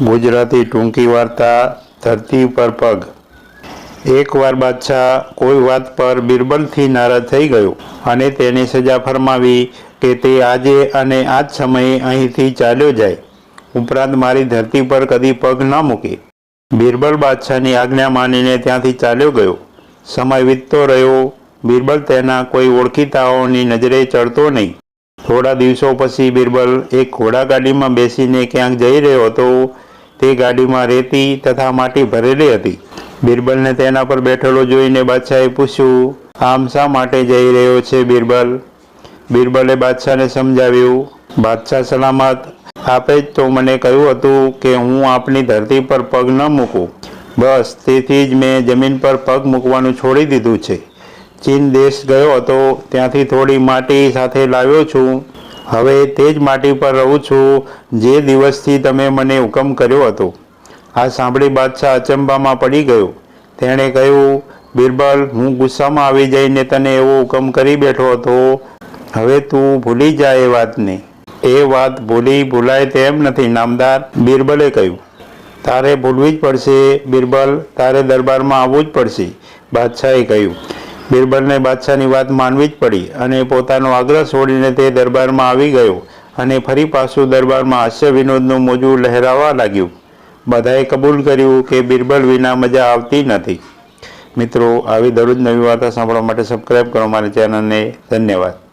ગુજરાતી ટૂંકી વાર્તા, ધરતી પર પગ. એકવાર બાદશાહ કોઈ વાત પર બિરબલથી નારાજ થઈ ગયો અને તેને સજા ફરમાવી કે તે આજે અને આ જ સમયે અહીંથી ચાલ્યો જાય. ઉપરાંત મારી ધરતી પર કદી પગ ન મૂકે. બિરબલ બાદશાહની આજ્ઞા માનીને ત્યાંથી ચાલ્યો ગયો. સમય વીતતો રહ્યો. બિરબલ તેના કોઈ ઓળખીતાઓની નજરે ચડતો નહીં. થોડા દિવસો પછી બિરબલ એક ઘોડાગાડીમાં બેસીને ક્યાંક જઈ રહ્યો હતો તે ગાડીમાં રેતી તથા માટી ભરેલી હતી. બિરબલને તેના પર બેઠેલો જોઈને બાદશાહે પૂછ્યું, આમ શા માટે જઈ રહ્યો છે બિરબલ? બિરબલે બાદશાહને સમજાવ્યું, બાદશાહ સલામત. આપે જ તો મને કહ્યું હતું કે હું આપની ધરતી પર પગ ન મૂકું. બસ તેથી જ મેં જમીન પર પગ મૂકવાનું છોડી દીધું છે. ચીન દેશ ગયો હતો, ત્યાંથી થોડી માટી સાથે લાવ્યો છું. હવે તે જ માટી પર રહું છું, જે દિવસથી તમે મને હુકમ કર્યો હતો. આ સાંભળી બાદશાહ અચંબામાં પડી ગયો. તેણે કહ્યું, બિરબલ, હું ગુસ્સામાં આવી જઈને તને એવો હુકમ કરી બેઠો હતો. હવે તું ભૂલી જા એ વાતને. એ વાત ભૂલી ભૂલાય તેમ નથી, નામદાર, બિરબલે કહ્યું. તારે ભૂલવી જ પડશે, બિરબલ, તારે દરબારમાં આવવું જ પડશે, બાદશાહે કહ્યું. બિરબલને બાદશાહની વાત માનવી જ પડી અને પોતાનો આગ્રહ છોડીને તે દરબારમાં આવી ગયો અને ફરી પાછું દરબારમાં હાસ્ય વિનોદનું મોજું લહેરાવા લાગ્યું. બધાએ કબૂલ કર્યું કે બિરબલ વિના મજા આવતી નથી. મિત્રો, આવી દરરોજ નવી વાર્તા સાંભળવા માટે સબસ્ક્રાઈબ કરો મારી ચેનલને ધન્યવાદ.